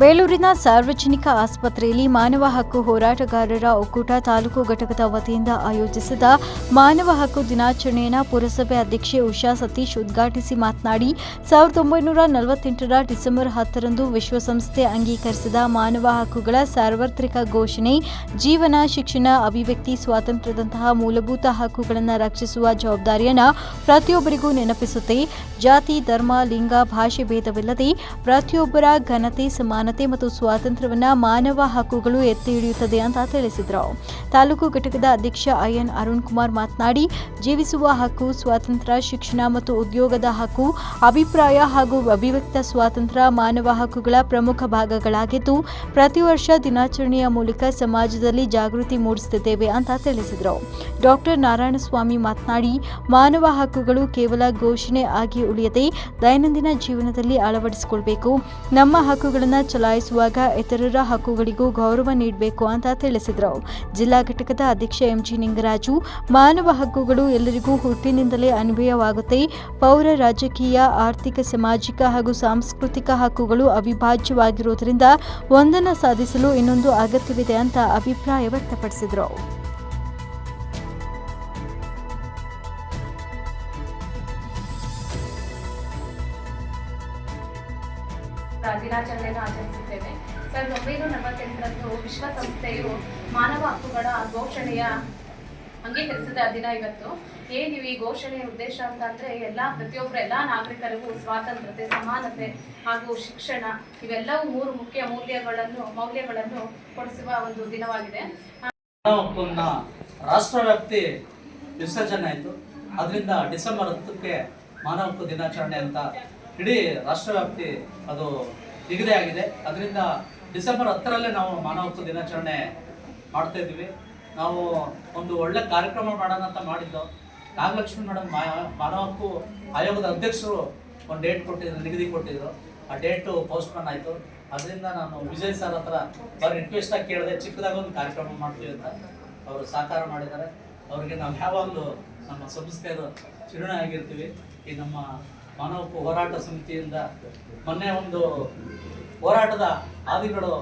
ಬೇಲೂರಿನ ಸಾರ್ವಜನಿಕ ಆಸ್ಪತ್ರೆಯಲ್ಲಿ ಮಾನವ ಹಕ್ಕು ಹೋರಾಟಗಾರರ ಒಕ್ಕೂಟ ತಾಲೂಕು ಘಟಕದ ವತಿಯಿಂದ ಆಯೋಜಿಸಿದ ಮಾನವ ಹಕ್ಕು ದಿನಾಚರಣೆಯನ್ನು ಪುರಸಭೆ ಅಧ್ಯಕ್ಷೆ ಉಷಾ ಸತೀಶ್ ಉದ್ಘಾಟಿಸಿ ಮಾತನಾಡಿ, ಸಾವಿರದ ಒಂಬೈನೂರ ನಲವತ್ತೆಂಟರ ಡಿಸೆಂಬರ್ ಹತ್ತರಂದು ವಿಶ್ವಸಂಸ್ಥೆ ಅಂಗೀಕರಿಸಿದ ಮಾನವ ಹಕ್ಕುಗಳ ಸಾರ್ವತ್ರಿಕ ಘೋಷಣೆ, ಜೀವನ, ಶಿಕ್ಷಣ, ಅಭಿವ್ಯಕ್ತಿ, ಸ್ವಾತಂತ್ರ್ಯದಂತಹ ಮೂಲಭೂತ ಹಕ್ಕುಗಳನ್ನು ರಕ್ಷಿಸುವ ಜವಾಬ್ದಾರಿಯನ್ನು ಪ್ರತಿಯೊಬ್ಬರಿಗೂ ನೆನಪಿಸುತ್ತೆ. ಜಾತಿ, ಧರ್ಮ, ಲಿಂಗ, ಭಾಷೆ, ಭೇದವಿಲ್ಲದೆ ಪ್ರತಿಯೊಬ್ಬರ ಘನತೆ ಸಮಾನತೆ ಮತ್ತು ಸ್ವಾತಂತ್ರ್ಯವನ್ನು ಮಾನವ ಹಕ್ಕುಗಳು ಎತ್ತಿ ಹಿಡಿಯುತ್ತದೆ ಅಂತ ತಿಳಿಸಿದರು. ತಾಲೂಕು ಘಟಕದ ಅಧ್ಯಕ್ಷ ಐಎನ್ ಅರುಣ್ ಕುಮಾರ್ ಮಾತನಾಡಿ, ಜೀವಿಸುವ ಹಕ್ಕು, ಸ್ವಾತಂತ್ರ್ಯ, ಶಿಕ್ಷಣ ಮತ್ತು ಉದ್ಯೋಗದ ಹಕ್ಕು, ಅಭಿಪ್ರಾಯ ಹಾಗೂ ಅಭಿವ್ಯಕ್ತ ಸ್ವಾತಂತ್ರ್ಯ ಮಾನವ ಹಕ್ಕುಗಳ ಪ್ರಮುಖ ಭಾಗಗಳಾಗಿದ್ದು, ಪ್ರತಿ ವರ್ಷ ದಿನಾಚರಣೆಯ ಮೂಲಕ ಸಮಾಜದಲ್ಲಿ ಜಾಗೃತಿ ಮೂಡಿಸುತ್ತಿದ್ದೇವೆ ಅಂತ ತಿಳಿಸಿದರು. ಡಾಕ್ಟರ್ ನಾರಾಯಣಸ್ವಾಮಿ ಮಾತನಾಡಿ, ಮಾನವ ಹಕ್ಕುಗಳು ಕೇವಲ ಘೋಷಣೆ ಆಗಿ ಉಳಿಯದೆ ದೈನಂದಿನ ಜೀವನದಲ್ಲಿ ಅಳವಡಿಸಿಕೊಳ್ಬೇಕು. ನಮ್ಮ ಹಕ್ಕುಗಳನ್ನು ಚಲಾಯಿಸುವಾಗ ಇತರರ ಹಕ್ಕುಗಳಿಗೂ ಗೌರವ ನೀಡಬೇಕು ಅಂತ ತಿಳಿಸಿದರು. ಜಿಲ್ಲಾ ಘಟಕದ ಅಧ್ಯಕ್ಷ ಎಂಜಿ ನಿಂಗರಾಜು, ಮಾನವ ಹಕ್ಕುಗಳು ಎಲ್ಲರಿಗೂ ಹುಟ್ಟಿನಿಂದಲೇ ಅನ್ವಯವಾಗುತ್ತೆ. ಪೌರ ರಾಜಕೀಯ, ಆರ್ಥಿಕ, ಸಾಮಾಜಿಕ ಹಾಗೂ ಸಾಂಸ್ಕೃತಿಕ ಹಕ್ಕುಗಳು ಅವಿಭಾಜ್ಯವಾಗಿರುವುದರಿಂದ ಒಂದನ್ನು ಸಾಧಿಸಲು ಇನ್ನೊಂದು ಅಗತ್ಯವಿದೆ ಅಂತ ಅಭಿಪ್ರಾಯ ವ್ಯಕ್ತಪಡಿಸಿದರು. ದಿನಾಚರಣೆಯನ್ನು ಆಚರಿಸುತ್ತೇವೆ. ಸಾವಿರದ ಒಂಬೈನೂರ ನಲವತ್ತೆಂಟರಂದು ವಿಶ್ವಸಂಸ್ಥೆಯು ಮಾನವ ಹಕ್ಕುಗಳ ಘೋಷಣೆಯ ಅಂಗೀಕರಿಸಿದ ದಿನ ಇವತ್ತು. ಏನಿವಿ ಈ ಘೋಷಣೆಯ ಉದ್ದೇಶ ಅಂತ ಅಂದ್ರೆ ಎಲ್ಲ ಪ್ರತಿಯೊಬ್ಬರು ಎಲ್ಲ ನಾಗರಿಕರಿಗೂ ಸ್ವಾತಂತ್ರ್ಯತೆ, ಸಮಾನತೆ ಹಾಗೂ ಶಿಕ್ಷಣ ಇವೆಲ್ಲವೂ ಮೂರು ಮುಖ್ಯ ಮೌಲ್ಯಗಳನ್ನು ಮೌಲ್ಯಗಳನ್ನು ಕೊಡಿಸುವ ಒಂದು ದಿನವಾಗಿದೆ. ರಾಷ್ಟ್ರವ್ಯಾಪ್ತಿ ವಿಸರ್ಜನೆ ಆಯಿತು. ಅದರಿಂದ ಡಿಸೆಂಬರ್ ಹತ್ತಕ್ಕೆ ಮಾನವ ಹಕ್ಕು ದಿನಾಚರಣೆ ಅಂತ ಇಡೀ ರಾಷ್ಟ್ರವ್ಯಾಪ್ತಿ ಅದು ನಿಗದಿ ಆಗಿದೆ. ಅದರಿಂದ ಡಿಸೆಂಬರ್ ಹತ್ತರಲ್ಲೇ ನಾವು ಮಾನವ ಹಕ್ಕು ದಿನಾಚರಣೆ ಮಾಡ್ತಾ ಇದ್ದೀವಿ. ನಾವು ಒಂದು ಒಳ್ಳೆ ಕಾರ್ಯಕ್ರಮ ಮಾಡೋಣ ಅಂತ ಮಾಡಿದ್ದು. ನಾಗಲಕ್ಷ್ಮಿ ಮೇಡಮ್ ಮಾನವ ಹಕ್ಕು ಆಯೋಗದ ಅಧ್ಯಕ್ಷರು ಒಂದು ಡೇಟ್ ಕೊಟ್ಟಿದ್ರು, ನಿಗದಿ ಕೊಟ್ಟಿದ್ರು. ಆ ಡೇಟು ಪೋಸ್ಟ್ಪೋನ್ ಆಯಿತು. ಅದರಿಂದ ನಾನು ವಿಜಯ್ ಸರ್ ಹತ್ರ ಅವ್ರ ರಿಕ್ವೆಸ್ಟ್ ಆಗಿ ಕೇಳಿದೆ, ಚಿಕ್ಕದಾಗ ಒಂದು ಕಾರ್ಯಕ್ರಮ ಮಾಡ್ತೀವಿ ಅಂತ ಅವರು ಸಹಕಾರ ಮಾಡಿದ್ದಾರೆ. ಅವರಿಗೆ ನಾವು ಯಾವಾಗಲೂ ನಮ್ಮ ಸಂಸ್ಥೆಯದು ಚಿರುಣ ಆಗಿರ್ತೀವಿ ಈ ನಮ್ಮ ಮಾನವ ಹೋರಾಟ ಸಮಿತಿಯಿಂದ ಮೊನ್ನೆ ಒಂದು ಹೋರಾಟದ ಹಾದಿಗಳು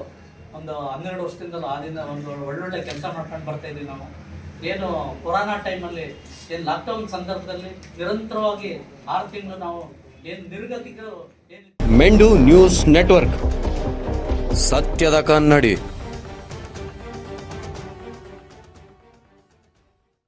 ಒಂದು ಹನ್ನೆರಡು ವರ್ಷದಿಂದಲೂ ಆದಿಂದ ಒಂದು ಒಳ್ಳೊಳ್ಳೆ ಕೆಲಸ ಮಾಡ್ಕೊಂಡು ಬರ್ತಾ ಇದ್ದೀವಿ ನಾವು. ಏನು ಕೊರೋನಾ ಟೈಮಲ್ಲಿ ಏನು ಲಾಕ್ಡೌನ್ ಸಂದರ್ಭದಲ್ಲಿ ನಿರಂತರವಾಗಿ ಆರು ತಿಂಗಳು ನಾವು ಏನು ನಿರ್ಗತಿಗಳು ಮೆಂಡು ನ್ಯೂಸ್ ನೆಟ್ವರ್ಕ್. ಸತ್ಯದ ಕನ್ನಡಿ.